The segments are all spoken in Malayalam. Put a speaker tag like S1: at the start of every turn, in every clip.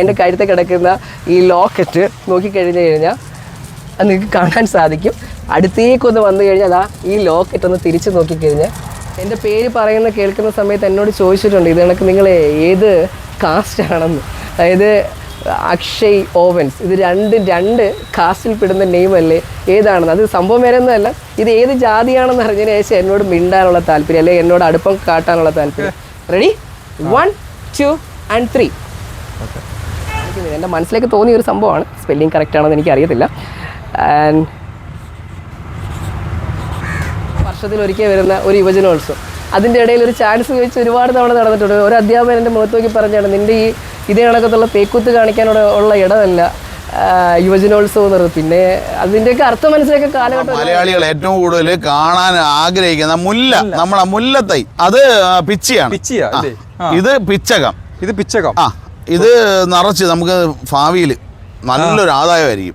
S1: എന്റെ കഴുത്ത് കിടക്കുന്ന ഈ ലോക്കറ്റ് നോക്കിക്കഴിഞ്ഞ് കഴിഞ്ഞാൽ അത് നിങ്ങൾക്ക് കാണാൻ സാധിക്കും. അടുത്തേക്കൊന്ന് വന്നു കഴിഞ്ഞാൽ അതാ ഈ ലോക്കറ്റ് ഒന്ന് തിരിച്ച് നോക്കിക്കഴിഞ്ഞാൽ എന്റെ പേര് പറയുന്ന കേൾക്കുന്ന സമയത്ത് എന്നോട് ചോദിച്ചിട്ടുണ്ട് ഇത് കണക്ക് നിങ്ങൾ ഏത് കാസ്റ്റാണെന്ന് അതായത് അക്ഷയ് ഓവൻസ്. ഇത് രണ്ട് രണ്ട് കാസ്റ്റിൽ പെടുന്ന നെയിം അല്ലേ? ഏതാണെന്ന്? അത് സംഭവം വേറെ ഒന്നുമല്ല ഇത് ഏത് ജാതിയാണെന്ന് അറിഞ്ഞതിന് ശേഷം എന്നോട് മിണ്ടാനുള്ള താല്പര്യം അല്ലെങ്കിൽ എന്നോട് അടുപ്പം കാട്ടാനുള്ള താല്പര്യം. Ready one two and three എന്റെ മനസ്സിലേക്ക് തോന്നിയ ഒരു സംഭവമാണ്. സ്പെല്ലിംഗ് കറക്റ്റ് ആണെന്ന് എനിക്ക് അറിയത്തില്ല ആൻഡ് വർഷത്തിൽ ഒരിക്കൽ വരുന്ന ഒരു യുവജനോത്സവം. അതിന്റെ ഇടയിൽ ഒരു ചാൻസ് ചോദിച്ച് ഒരുപാട് തവണ നടന്നിട്ടുണ്ട്. ഒരു അധ്യാപകൻ എന്റെ മുഖത്ത് നോക്കി പറഞ്ഞാണ് നിന്റെ ഈ ഇതേ കണക്കത്തുള്ള പേക്കുത്ത് കാണിക്കാനുള്ള ഉള്ള ഇടമല്ല യുവജനോത്സവം എന്ന് പറയുന്നത് പിന്നെ അതിന്റെയൊക്കെ അർത്ഥം മനസ്സിലാക്കിയ കാലഘട്ടം
S2: മലയാളികൾ ഏറ്റവും കൂടുതൽ കാണാൻ ആഗ്രഹിക്കുന്ന മുല്ല നമ്മളെ മുല്ലത്തൈ. അത് പിച്ചിയാണ്.
S3: പിച്ചിയാ അല്ലേ?
S2: ഇത് പിച്ചകം.
S3: ഇത് പിച്ചകം.
S2: ആ. ഇത് നിറച്ച് നമുക്ക് ഭാവിയിൽ നല്ലൊരു ആദായമായിരിക്കും.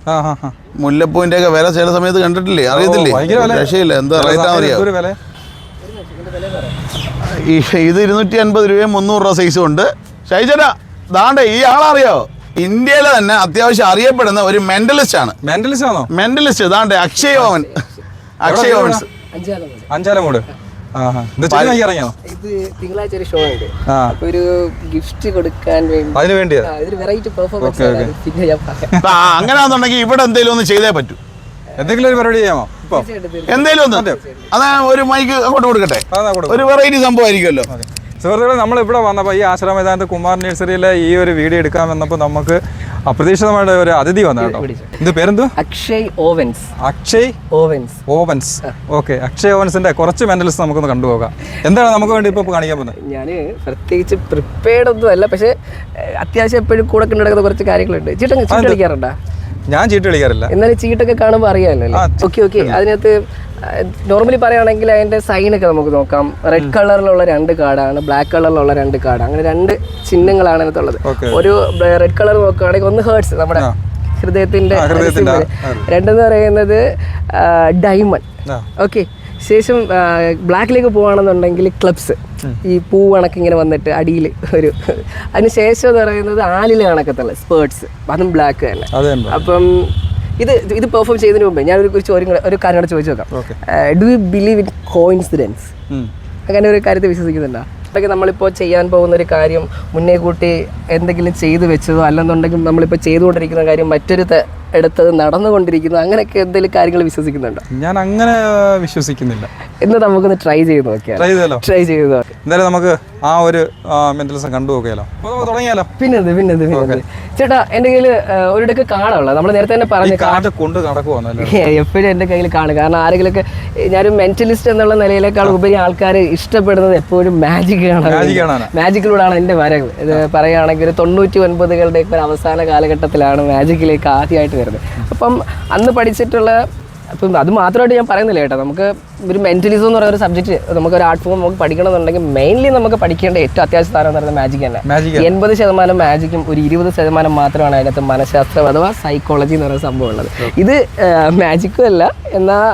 S2: മുല്ലപ്പൂവിന്റെ ഒക്കെ വില ചില സമയത്ത് കണ്ടിട്ടില്ലേ? അറിയത്തില്ലേ? രക്ഷയില്ല. എന്താ
S3: ചില
S2: റേറ്റ്
S3: സമയത്ത്
S2: അറിയാം
S3: എന്തൊരു വില.
S2: ഈ ഇത് ഇരുന്നൂറ്റി അൻപത് രൂപയും മുന്നൂറ് രൂപ സൈസും ഉണ്ട്. ഷൈജന ദാണ്ടേ ഈ ആളറിയോ ഇന്ത്യയിലെ തന്നെ അത്യാവശ്യം അറിയപ്പെടുന്ന ഒരു മെന്റലിസ്റ്റ് ആണ്.
S3: മെന്റലിസ്റ്റ് ആണോ?
S2: മെന്റലിസ്റ്റ് ദാണ്ടേ അക്ഷയ് ഓവൻ അക്ഷയ് ഓവൻസ്.
S3: അഞ്ചാലമൂട്. ഇത്
S1: തിങ്കളാഴ്ച ഒരു ഷോ ഉണ്ട് ഒരു ഗിഫ്റ്റ് കൊടുക്കാൻ വേണ്ടി.
S3: അതിന് വേണ്ടിയാ?
S1: ഇതൊരു വെറൈറ്റി പെർഫോമൻസ്. പിന്നെ ഞാൻ പറയാം.
S2: അങ്ങനെയാണെന്നുണ്ടെങ്കിൽ ഇവിടെ എന്തെങ്കിലും ഒന്ന് ചെയ്തേ പറ്റൂ.
S3: എന്തെങ്കിലും ഒരു പരിപാടി ചെയ്യാമോ? എന്തെങ്കിലും
S2: എന്തേലും ഒന്ന്. അതാ. ഒരു മൈക്ക് അങ്ങോട്ട് കൊടുക്കട്ടെ.
S3: അതാ കൊടുക്കും.
S2: ഒരു വെറൈറ്റി സംഭവം ആയിരിക്കുമല്ലോ.
S3: സുഹൃത്തുക്കളെ നമ്മൾ ഇവിടെ വന്നപ്പോൾ ഈ ആശ്രമ മൈതാനത്ത് കുമാർ നഴ്സറിയിലെ ഈ ഒരു വീഡിയോ എടുക്കാൻ വന്നപ്പോൾ നമുക്ക് അപ്രതീക്ഷിതമായിട്ട് ഒരു അതിഥി വന്ന കേട്ടോ. ഇത് പേരെന്തോ?
S1: Akshay Owens.
S3: Akshay
S1: Owens.
S3: Owens. Okay Akshay ഓവൻസിന്റെ കുറച്ച് മെന്റൽസ് നമുക്കൊന്ന് കണ്ടുപോകാം. എന്താണ് നമുക്ക് വേണ്ടി ഇപ്പോൾ കാണിക്കാൻ പോകുന്നത്?
S1: ഞാൻ പ്രത്യേകിച്ച് പ്രിപ്പയർഡ് ഒന്നും അല്ല പക്ഷേ അത്യാവശ്യം എപ്പോഴും കൂടെ നടക്കുന്ന കുറച്ച് കാര്യങ്ങളുണ്ട്. ചീട്ട ചീട്ട് കളിക്കാറുണ്ടോ?
S3: ഞാൻ ചീട്ട് കളിക്കാറില്ല.
S1: എന്നാലും ചീട്ടൊക്കെ കാണുമ്പോൾ അറിയാമല്ലോ ഓക്കെ ഓക്കെ. അതിനകത്ത് നോർമലി പറയുകയാണെങ്കിൽ അതിന്റെ സൈനൊക്കെ നമുക്ക് നോക്കാം. റെഡ് കളറിലുള്ള രണ്ട് കാർഡാണ് ബ്ലാക്ക് കളറിലുള്ള രണ്ട് കാർഡ് അങ്ങനെ രണ്ട് ചിഹ്നങ്ങളാണ് അതിനകത്തുള്ളത്. ഒരു റെഡ് കളർ നോക്കുകയാണെങ്കിൽ ഒന്ന് ഹേർട്സ് നമ്മുടെ ഹൃദയത്തിന്റെ. രണ്ടെന്ന് പറയുന്നത് ഡയമണ്ട് ഓക്കെ ശേഷം ബ്ലാക്കിലേക്ക് പോവുകയാണെന്നുണ്ടെങ്കിൽ ക്ലബ്സ് ഈ പൂ കണക്ക് ഇങ്ങനെ വന്നിട്ട് അടിയിൽ ഒരു അതിന് ശേഷം എന്ന് പറയുന്നത് ആലിലെ കണക്കത്തുള്ള സ്പേർട്സ് അതും ബ്ലാക്ക് തന്നെ. അപ്പം ഇത് ഇത് പെർഫോം ചെയ്തതിന് മുമ്പേ ഞാൻ ഒരു ചോദ്യം ഒരു കാര്യം കൂടെ ചോദിച്ചു നോക്കാം. Do you believe in coincidence അങ്ങനെ ഒരു കാര്യത്തെ വിശ്വസിക്കുന്നുണ്ടോ? അതൊക്കെ നമ്മളിപ്പോൾ ചെയ്യാൻ പോകുന്ന ഒരു കാര്യം മുന്നേ കൂട്ടി എന്തെങ്കിലും ചെയ്തു വെച്ചതോ അല്ലെന്നുണ്ടെങ്കിൽ നമ്മളിപ്പോൾ ചെയ്തുകൊണ്ടിരിക്കുന്ന കാര്യം മറ്റൊരു എടുത്തത് നടന്നുകൊണ്ടിരിക്കുന്നു. അങ്ങനെയൊക്കെ എന്തെങ്കിലും കാര്യങ്ങൾ വിശ്വസിക്കുന്നുണ്ടോ?
S3: ഞാൻ അങ്ങനെ വിശ്വസിക്കുന്നില്ല.
S1: എന്ന് നമുക്കൊന്ന് ട്രൈ ചെയ്ത് നോക്കിയാൽ
S3: ട്രൈ
S1: ചെയ്ത് നോക്കാം.
S3: എന്തായാലും നമുക്ക് ആ ഒരു മെന്റലിസം കണ്ടു നോക്കിയാലോ. തുടങ്ങിയാലോ?
S1: പിന്നെന്ത് പിന്നെന്ത് പിന്നെന്ത്. ചേട്ടാ എന്റെ കയ്യിൽ ഒരിടക്ക് കാണാനുള്ളത് നമ്മൾ നേരത്തെ തന്നെ പറഞ്ഞു
S3: കാറ്റ് കൊണ്ട് നടക്കുവാന്നല്ലേ
S1: എപ്പോഴും എന്റെ കയ്യിൽ കാണും കാരണം ആരെങ്കിലും ഒക്കെ ഞാനൊരു മെന്റലിസ്റ്റ് എന്നുള്ള നിലയിലേക്കാൾ ഉപരി ആൾക്കാർ ഇഷ്ടപ്പെടുന്നത് എപ്പോഴും മാജിക്
S3: ആണ്.
S1: കാണാൻ. മാജിക്കിലൂടെയാണ് എന്റെ വരവ്. ഇത് പറയുകയാണെങ്കിൽ തൊണ്ണൂറ്റി ഒൻപതുകളുടെ ഒക്കെ ഒരു അവസാന കാലഘട്ടത്തിലാണ് മാജിക്കിലേക്ക് ആദ്യമായിട്ട് വരുന്നത് അപ്പം അന്ന് പഠിച്ചിട്ടുള്ള അപ്പം അത് മാത്രമായിട്ട് ഞാൻ പറയുന്നില്ല കേട്ടോ. നമുക്ക് ഒരു മെന്റലിസം എന്ന് പറയുന്ന ഒരു സബ്ജക്റ്റ് നമുക്ക് ഒരു ആർട്ട് ഫോം നമുക്ക് പഠിക്കണമെന്നുണ്ടെങ്കിൽ മെയിൻലി നമുക്ക് പഠിക്കേണ്ട ഏറ്റവും അത്യാവശ്യ സ്ഥാനം എന്ന് പറയുന്നത് മാജിക് തന്നെ. എൺപത് ശതമാനം മാജിക്കും ഒരു ഇരുപത് ശതമാനം മാത്രമാണ് അതിനകത്ത് മനഃശാസ്ത്രം അഥവാ സൈക്കോളജി എന്ന് പറയുന്ന സംഭവം ഉള്ളത്. ഇത് മാജിക്കും അല്ല. എന്നാൽ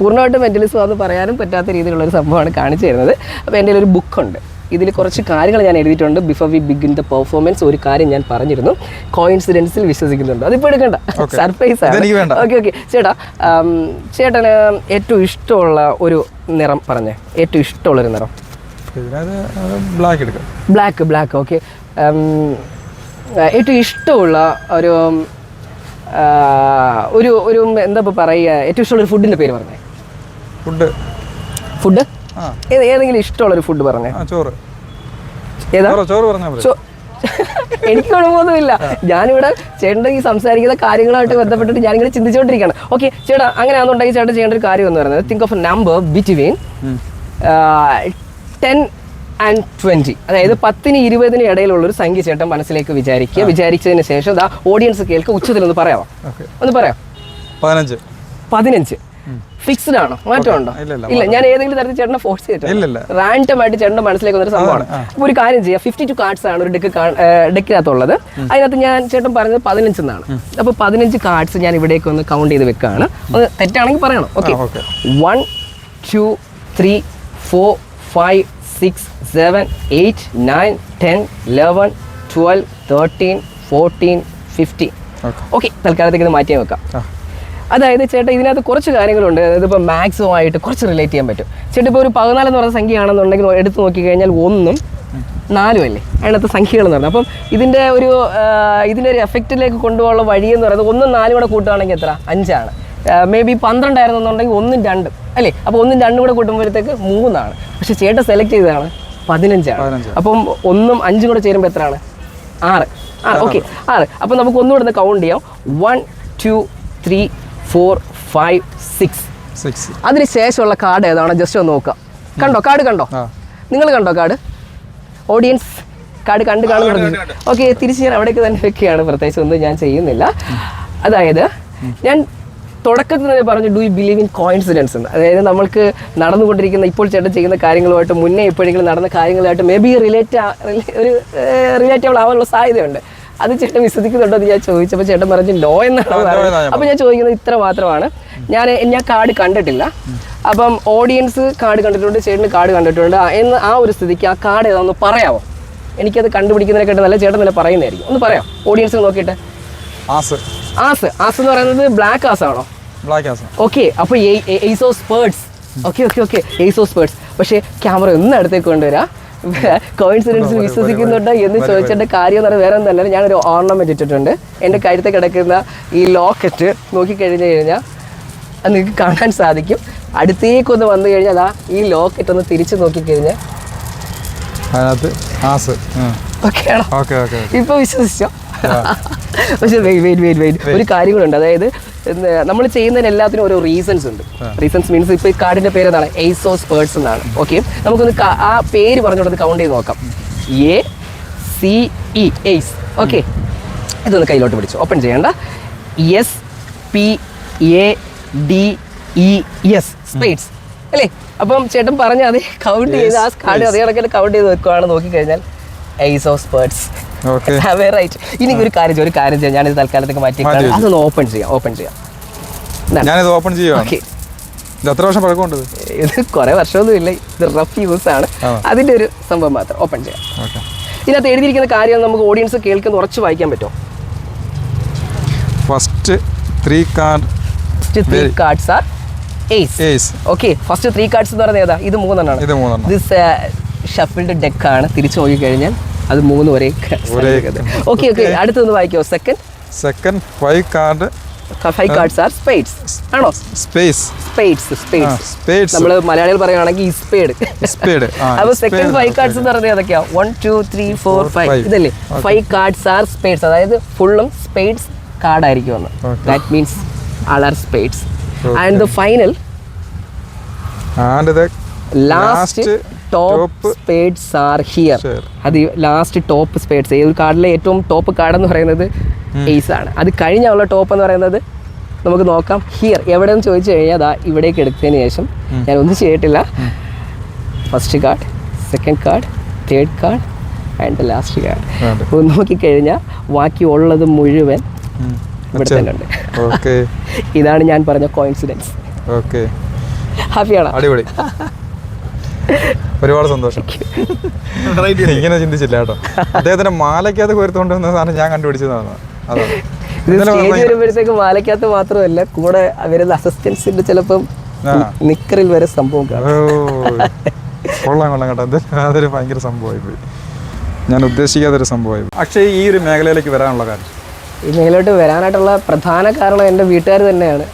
S1: പൂർണമായിട്ടും മെന്റലിസം അത് പറയാനും പറ്റാത്ത രീതിയിലുള്ള ഒരു സംഭവമാണ് കാണിച്ചു തരുന്നത്. അപ്പോൾ എന്റെ ഒരു ബുക്കുണ്ട് ഇതിൽ കുറച്ച് കാര്യങ്ങൾ ഞാൻ എഴുതിയിട്ടുണ്ട്. Before we begin the performance ഒരു കാര്യം ഞാൻ പറഞ്ഞിരുന്നു. കോയിൻസിഡൻസിൽ വിശ്വസിക്കുന്നുണ്ട്. അതിപ്പോൾ എടുക്കണ്ട. സർപ്രൈസ് ആണ്. ഓക്കെ ഓക്കെ ചേട്ടാ ചേട്ടന് ഏറ്റവും ഇഷ്ടമുള്ള ഒരു നിറം പറഞ്ഞേ. ഏറ്റവും ഇഷ്ടമുള്ളൊരു നിറം.
S3: ബ്ലാക്ക് എടുക്കാം.
S1: ബ്ലാക്ക് ബ്ലാക്ക് ഓക്കെ ഏറ്റവും ഇഷ്ടമുള്ള ഒരു ഒരു ഒരു എന്താ ഇപ്പോൾ പറയുക? ഏറ്റവും ഇഷ്ടമുള്ള ഒരു ഫുഡിന്റെ പേര് പറഞ്ഞേ.
S3: ഫുഡ്
S1: ഫുഡ് ഏതെങ്കിലും ഇഷ്ടമുള്ള ഫുഡ് പറഞ്ഞേ.
S3: ആ ചോറ്.
S1: ഏതാ?
S3: ചോറ് പറഞ്ഞാൽ
S1: എനിക്ക് കുഴപ്പമൊന്നുമില്ല ഞാനിവിടെ ചേട്ടന്റെ ഈ സംസാരിക്കുന്ന കാര്യങ്ങളായിട്ട് ബന്ധപ്പെട്ടിട്ട് ഞാനിങ്ങനെ ചിന്തിച്ചുകൊണ്ടിരിക്കുകയാണ് ഓക്കെ ചേട്ടാ അങ്ങനെയാണെന്നുണ്ടെങ്കിൽ ചേട്ടൻ ചെയ്യേണ്ട ഒരു കാര്യം എന്ന് പറയുന്നത് think of a number between ten and twenty അതായത് പത്തിന് ഇരുപതിന് ഇടയിലുള്ള ഒരു സംഖ്യ ചേട്ടൻ മനസ്സിലേക്ക് വിചാരിക്കുക. വിചാരിച്ചതിന് ശേഷം ദാ ഓഡിയൻസ് കേൾക്കുക ഉച്ചത്തിൽ ഒന്ന് പറയാമോ? ഒന്ന് പറയാം.
S3: പതിനഞ്ച്.
S1: പതിനഞ്ച്. ഫിക്സ്ഡ് ആണോ മാറ്റമുണ്ടോ
S3: ഇല്ല,
S1: ഞാൻ ഏതെങ്കിലും തരത്തിൽ ചേട്ടനെ ഫോഴ്സ്
S3: ചെയ്തിട്ടില്ല
S1: റാൻഡം ആയിട്ട് ചേട്ടൻ മനസ്സിലേക്ക് വന്നൊരു സംഭവമാണ്. അപ്പോൾ ഒരു കാര്യം ചെയ്യാം. ഫിഫ്റ്റി ടു കാർഡ്സ് ആണ് ഒരു ഡെക്ക് ഡെക്കിനകത്തുള്ളത് അതിനകത്ത് ഞാൻ ചേട്ടൻ പറഞ്ഞത് പതിനഞ്ച് എന്നാണ്. അപ്പോൾ പതിനഞ്ച് കാർഡ്സ് ഞാൻ ഇവിടേക്ക് ഒന്ന് കൗണ്ട് ചെയ്ത് വെക്കുകയാണ് അത് തെറ്റാണെങ്കിൽ പറയണം. Okay one two three four five six seven eight nine ten eleven twelve thirteen fourteen fifteen
S3: okay
S1: തൽക്കാലത്തേക്ക് ഇത് മാറ്റി വെക്കാം. അതായത് ചേട്ടാ ഇതിനകത്ത് കുറച്ച് കാര്യങ്ങളുണ്ട്. അതായത് ഇപ്പോൾ മാക്സിമം ആയിട്ട് കുറച്ച് റിലേറ്റ് ചെയ്യാൻ പറ്റും. ചേട്ടാ ഇപ്പോൾ ഒരു പതിനാല് എന്ന് സംഖ്യ സംഖ്യയാണെന്നുണ്ടെങ്കിൽ എടുത്ത് നോക്കിക്കഴിഞ്ഞാൽ ഒന്നും നാലും അല്ലേ? അതിനകത്ത് സംഖ്യകൾ എന്ന് പറയുന്നത് അപ്പം ഇതിന്റെ ഒരു ഇതിന്റെ ഒരു എഫക്റ്റിലേക്ക് കൊണ്ടുപോകാനുള്ള വഴി എന്ന് പറയുന്നത് ഒന്നും നാലും കൂടെ കൂട്ടുകയാണെങ്കിൽ എത്ര? അഞ്ചാണ്. മേ ബി പന്ത്രണ്ടായിരുന്നെന്നുണ്ടെങ്കിൽ ഒന്നും രണ്ടും അല്ലേ? അപ്പോൾ ഒന്നും രണ്ടും കൂടെ കൂട്ടുമ്പോഴത്തേക്ക് മൂന്നാണ്. പക്ഷെ ചേട്ടൻ സെലക്ട് ചെയ്തതാണ് പതിനഞ്ചാണ്.
S3: പതിനഞ്ച്.
S1: അപ്പം ഒന്നും അഞ്ചും കൂടെ ചേരുമ്പോൾ എത്രയാണ്? ആറ്. ആറ് ഓക്കെ ആറ്. അപ്പം നമുക്ക് ഒന്നുകൂടെ ഒന്ന് കൗണ്ട് ചെയ്യാം. One two three four five six
S3: six
S1: അതിന് ശേഷമുള്ള കാർഡ് ഏതാണ്? ജസ്റ്റ് ഒന്ന് നോക്കാം കണ്ടോ? കാർഡ് കണ്ടോ? നിങ്ങൾ കണ്ടോ കാർഡ് ഓഡിയൻസ് കാർഡ് കണ്ട് കാണുന്നു ഓക്കെ തിരിച്ച് ഞാൻ അവിടേക്ക് തന്നെ വെക്കുകയാണ്. പ്രത്യേകിച്ച് ഒന്നും ഞാൻ ചെയ്യുന്നില്ല. അതായത് ഞാൻ തുടക്കത്തിൽ തന്നെ പറഞ്ഞു do you believe in coincidence എന്ന്. അതായത് നമ്മൾക്ക് നടന്നുകൊണ്ടിരിക്കുന്ന ഇപ്പോൾ ചേട്ടൻ ചെയ്യുന്ന കാര്യങ്ങളുമായിട്ട് മുന്നേ എപ്പോഴെങ്കിലും നടന്ന കാര്യങ്ങളുമായിട്ട് മേ ബി റിലേറ്റ് ഒരു റിലേറ്റബിൾ ആവാനുള്ള സാധ്യതയുണ്ട്. അത് ചേട്ടൻ വിശ്വസിക്കുന്നുണ്ടോ എന്ന് ഞാൻ ചോദിച്ചപ്പോൾ ചേട്ടൻ പറഞ്ഞു ലോ എന്നാണ്
S3: അപ്പൊ
S1: പറഞ്ഞത്. അപ്പോൾ ഞാൻ ചോദിക്കുന്നത് ഇത്ര മാത്രമാണ്. ഞാൻ ഞാൻ കാർഡ് കണ്ടിട്ടില്ല. അപ്പം ഓഡിയൻസ് കാർഡ് കണ്ടിട്ടുണ്ട് ചേട്ടന് കാർഡ് കണ്ടിട്ടുണ്ട്. എന്ന് ആ ഒരു സ്ഥിതിക്ക് ആ കാർഡ് ഏതാണെന്ന് പറയാമോ എനിക്കത് കണ്ടുപിടിക്കുന്നതിനെക്കാട്ട് നല്ല ചേട്ടൻ തന്നെ പറയുന്നതായിരിക്കും. ഒന്ന് പറയാം. ഓഡിയൻസ് നോക്കിയിട്ട്.
S3: ആസ്.
S1: ആസ്. ആസ് എന്ന് പറയുന്നത് ബ്ലാക്ക് ആസ് ആണോ?
S3: Black as.
S1: ഓക്കെ. അപ്പോൾ ഓക്കെ ഓക്കെ ഓക്കെ. പക്ഷേ ക്യാമറ ഒന്ന് അടുത്തേക്ക് കൊണ്ടുവരാം. കോയിൻസിഡൻസിൽ വിശ്വസിക്കുന്നുണ്ട് എന്ന് ചോദിച്ചിട്ട് കാര്യം എന്ന് പറയുന്നത് വേറെ ഒന്നല്ല. ഞാനൊരു ഓർണമെന്റ് ഇട്ടിട്ടുണ്ട് എന്റെ കഴുത്തിൽ കിടക്കുന്ന ഈ ലോക്കറ്റ് നോക്കിക്കഴിഞ്ഞ് കഴിഞ്ഞാൽ അത് നിങ്ങൾക്ക് കാണാൻ സാധിക്കും. അടുത്തേക്കൊന്ന് വന്നു കഴിഞ്ഞാൽ അതാ ഈ ലോക്കറ്റ് ഒന്ന് തിരിച്ചു നോക്കിക്കഴിഞ്ഞാൽ
S3: അതിനകത്ത് ആസ്.
S1: ഓക്കെ
S3: ഓക്കെ
S1: ഇപ്പൊ വിശ്വസിച്ചോ? പക്ഷെ വെയിറ്റ് വെയിറ്റ് വെയിറ്റ് വെയിറ്റ് ഒരു കാര്യം കൂടെ ഉണ്ട്. അതായത് നമ്മൾ ചെയ്യുന്നതിന് എല്ലാത്തിനും ഓരോ റീസൺസ് ഉണ്ട്. റീസൺസ് മീൻസ് ഇപ്പൊ ഈ കാർഡിന്റെ പേര് എന്താണ്? എയ്സോസ് സ്പേർട്സ് എന്നാണ്. ഓക്കെ നമുക്കൊന്ന് ആ പേര് പറഞ്ഞുകൊണ്ട് കൗണ്ട് ചെയ്ത് നോക്കാം. A C E ace okay ഇതൊന്ന് കയ്യിലോട്ട് പിടിച്ചു ഓപ്പൺ ചെയ്യണ്ട. S P A D E S spades അല്ലേ? അപ്പം ചേട്ടൻ പറഞ്ഞ അതേ കൗണ്ട് ചെയ്ത് ആ കാർഡ് അതേ കണക്കിൽ കൗണ്ട് ചെയ്ത് വെക്കുവാണ് നോക്കിക്കഴിഞ്ഞാൽ ace of spades
S3: okay
S1: right ഇനി ഒരു കാര്യം ചെയ്യാം, ഒരു കാര്യം ചെയ്യാം. ഞാനിത് തൽക്കാലത്തേക്ക് മാറ്റി. അതൊന്ന് ഓപ്പൺ ചെയ്യാം ഓപ്പൺ ചെയ്യാം.
S3: ഞാനിത് ഓപ്പൺ ചെയ്യാം
S1: ഓക്കെ
S3: എത്ര വർഷം പഴക്കമുണ്ട് ഇത്?
S1: കുറെ വർഷമൊന്നും ഇല്ല. ഇത് റഫ് യൂസ് ആണ്.
S3: ആ.
S1: അതിന്റെ ഒരു സംഭവം മാത്രം ഓപ്പൺ ചെയ്യാം. ഇതിനകത്ത് എഴുതിയിരിക്കുന്ന കാര്യം നമുക്ക് ഓഡിയൻസ് കേൾക്കുന്ന ഉറച്ച് വായിക്കാൻ പറ്റുമോ?
S3: First three card
S1: first three cards are ace
S3: ace
S1: okay first three cards എന്ന് പറയുന്നത് ഏതാ? ഇത് മൂന്നെണ്ണമാണ്
S3: ഇത് മൂന്നെണ്ണം.
S1: ദിസ് ഷഫിൾഡ് ഡെക്കാണ് തിരിച്ചു നോക്കിക്കഴിഞ്ഞാൽ അത് മൂന്ന് ഒരേ ഓക്കെ ഓക്കെ അടുത്തൊന്ന് വായിക്കോ. Second
S3: second five card
S1: five cards are spades ആണോ?
S3: സ്പേസ്
S1: സ്പേഡ്സ് സ്പേഡ്സ് നമ്മൾ മലയാളികൾ പറയുകയാണെങ്കിൽ സ്പേഡ്
S3: സ്പേഡ് ആ
S1: അപ്പൊ സെക്കൻഡ്. ഫൈവ് കാർഡ്സ് എന്ന് പറഞ്ഞാൽ ഏതൊക്കെയാ? One two three four five. ഇതല്ലേ? ഫൈവ് കാർഡ്സ് ആർ സ്പേഡ്സ് അതായത് ഫുള്ളും സ്പേഡ്സ് കാർഡ് ആയിരിക്കും
S3: Okay.
S1: That means all are spades and the final
S3: and the
S1: last top spades are here. അത് ലാസ്റ്റ് ടോപ്പ് സ്പേഡ്സ് ഏതൊരു കാർഡിലെ ഏറ്റവും ടോപ്പ് കാർഡ് എന്ന് പറയുന്നത് എയ്സ് ആണ്. അത് കഴിഞ്ഞുള്ള ടോപ്പ് എന്ന് പറയുന്നത് നമുക്ക് നോക്കാം. ഹിയർ എവിടെയെന്ന് ചോദിച്ചു കഴിഞ്ഞാൽ അതാ ഇവിടേക്ക് എടുത്തതിന് ശേഷം ഞാൻ ഒന്നും ചെയ്തിട്ടില്ല. First card second card third card and last card
S3: ഒന്ന്
S1: അപ്പോൾ നോക്കിക്കഴിഞ്ഞാൽ ബാക്കി ഉള്ളത് മുഴുവൻ ഇവിടെ തന്നെ ഉണ്ട് ഇതാണ് ഞാൻ പറഞ്ഞ കോയിൻസിഡൻസ്
S3: ഓക്കെ
S1: ഹാപ്പിയാണോ
S3: അടിപൊളി. ഒരുപാട് സന്തോഷം. ഇങ്ങനെ ചിന്തിച്ചില്ല കേട്ടോ. അദ്ദേഹത്തിന്റെ മാലയ്ക്കകത്ത് കോരുത്തോണ്ട് വന്ന സാധനം ഞാൻ കണ്ടുപിടിച്ചതാണ്. അതാണ്.
S1: വരുമ്പോഴത്തേക്ക് മാലയ്ക്കകത്ത് മാത്രമല്ല കൂടെ വരുന്ന അസിസ്റ്റൻസിന്റെ ചിലപ്പം നിക്കറിൽ വരെ സംഭവം
S3: കൊള്ളാം കൊള്ളാം കേട്ടോ. അത് അതൊരു ഭയങ്കര സംഭവമായി പോയി. ഞാൻ ഉദ്ദേശിക്കാത്തൊരു സംഭവമായി. അക്ഷയ് ഈ ഒരു മേഖലയിലേക്ക് വരാനുള്ള കാര്യം
S1: ഈ മേലോട്ട് വരാനായിട്ടുള്ള പ്രധാന കാരണം എന്റെ വീട്ടുകാർ തന്നെയാണ്.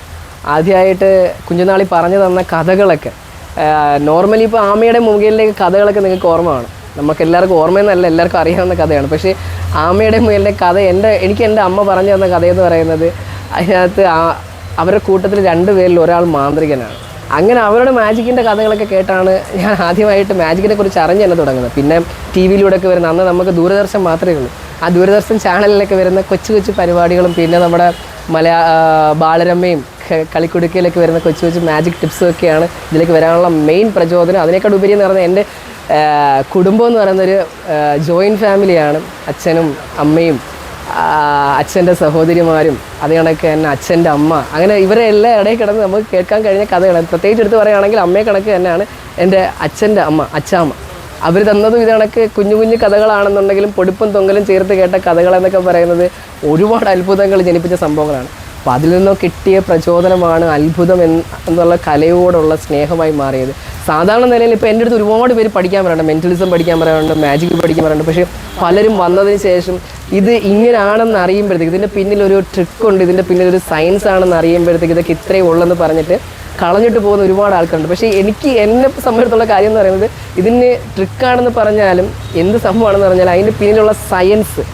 S1: ആദ്യമായിട്ട് കുഞ്ഞുനാളി പറഞ്ഞു തന്ന കഥകളൊക്കെ. നോർമലി ഇപ്പോൾ ആമയുടെ മുകളിലേക്ക് കഥകളൊക്കെ നിങ്ങൾക്ക് ഓർമ്മയാണ്. നമുക്ക് എല്ലാവർക്കും ഓർമ്മയെന്നല്ല എല്ലാവർക്കും അറിയാവുന്ന കഥയാണ്. പക്ഷേ ആമയുടെ മുകളിലെ കഥ എന്റെ എനിക്ക് എന്റെ അമ്മ പറഞ്ഞു തന്ന കഥയെന്ന് പറയുന്നത് അതിനകത്ത് ആ അവരുടെ കൂട്ടത്തിൽ രണ്ട് പേരിൽ ഒരാൾ മാന്ത്രികനാണ്. അങ്ങനെ അവരുടെ മാജിക്കിന്റെ കഥകളൊക്കെ കേട്ടാണ് ഞാൻ ആദ്യമായിട്ട് മാജിക്കിനെ കുറിച്ച് അറിഞ്ഞ് തന്നെ തുടങ്ങുന്നത്. പിന്നെ ടി വിയിലൂടെ ഒക്കെ വരുന്ന അന്ന് നമുക്ക് ദൂരദർശൻ മാത്രമേ ഉള്ളൂ. ആ ദൂരദർശൻ ചാനലിലൊക്കെ വരുന്ന കൊച്ചു കൊച്ചു പരിപാടികളും പിന്നെ നമ്മുടെ മലയാ ബാലരമ്മയും കളിക്കുടുക്കയിലൊക്കെ വരുന്ന കൊച്ചു കൊച്ചു മാജിക് ടിപ്സും ഒക്കെയാണ് ഇതിലേക്ക് വരാനുള്ള മെയിൻ പ്രചോദനം. അതിനേക്കാൾ ഉപരി എന്ന് പറയുന്നത് എന്റെ കുടുംബം എന്ന് പറയുന്നൊരു ജോയിന്റ് ഫാമിലിയാണ് അച്ഛനും അമ്മയും അച്ഛന്റെ സഹോദരിമാരും അതേ കണക്ക് തന്നെ അച്ഛന്റെ അമ്മ. അങ്ങനെ ഇവരെ എല്ലാം ഇടയിൽ കിടന്ന് നമുക്ക് കേൾക്കാൻ കഴിഞ്ഞ കഥകളാണ്. പ്രത്യേകിച്ച് എടുത്ത് പറയുകയാണെങ്കിൽ അമ്മയെ കണക്ക് തന്നെയാണ് എന്റെ അച്ഛന്റെ അമ്മ അച്ചാമ്മ. അവർ തന്നതും ഇത് കുഞ്ഞു കുഞ്ഞു കഥകളാണെന്നുണ്ടെങ്കിലും പൊടിപ്പും തൊങ്ങലും ചേർത്ത് കേട്ട കഥകളെന്നൊക്കെ പറയുന്നത് ഒരുപാട് അത്ഭുതങ്ങൾ ജനിപ്പിച്ച സംഭവങ്ങളാണ്. അപ്പോൾ അതിൽ നിന്നോ കിട്ടിയ പ്രചോദനമാണ് അത്ഭുതം എന്ന് എന്നുള്ള കലയോടുള്ള സ്നേഹമായി മാറിയത്. സാധാരണ നിലയിൽ ഇപ്പോൾ എന്റെ അടുത്ത് ഒരുപാട് പേര് പഠിക്കാൻ പറയാറുണ്ട്. മെന്റലിസം പഠിക്കാൻ പറയാറുണ്ട് മാജിക് പഠിക്കാൻ പറയാറുണ്ട്. പക്ഷേ പലരും വന്നതിന് ശേഷം ഇത് ഇങ്ങനെയാണെന്ന് അറിയുമ്പോഴത്തേക്ക് ഇതിന്റെ പിന്നിലൊരു ട്രിക്കുണ്ട് ഇതിന്റെ പിന്നിലൊരു സയൻസ് ആണെന്ന് അറിയുമ്പോഴത്തേക്ക് ഇതൊക്കെ ഇത്രയേ ഉള്ളെന്ന് പറഞ്ഞിട്ട് കളഞ്ഞിട്ട് പോകുന്ന ഒരുപാട് ആൾക്കാരുണ്ട്. പക്ഷേ എനിക്ക് എന്നെ സംബന്ധിച്ചുള്ള കാര്യം എന്ന് പറയുന്നത് ഇതിന് ട്രിക്കാണെന്ന് പറഞ്ഞാലും എന്ത് സംഭവമാണെന്ന് പറഞ്ഞാലും അതിന്റെ പിന്നിലുള്ള സയൻസ്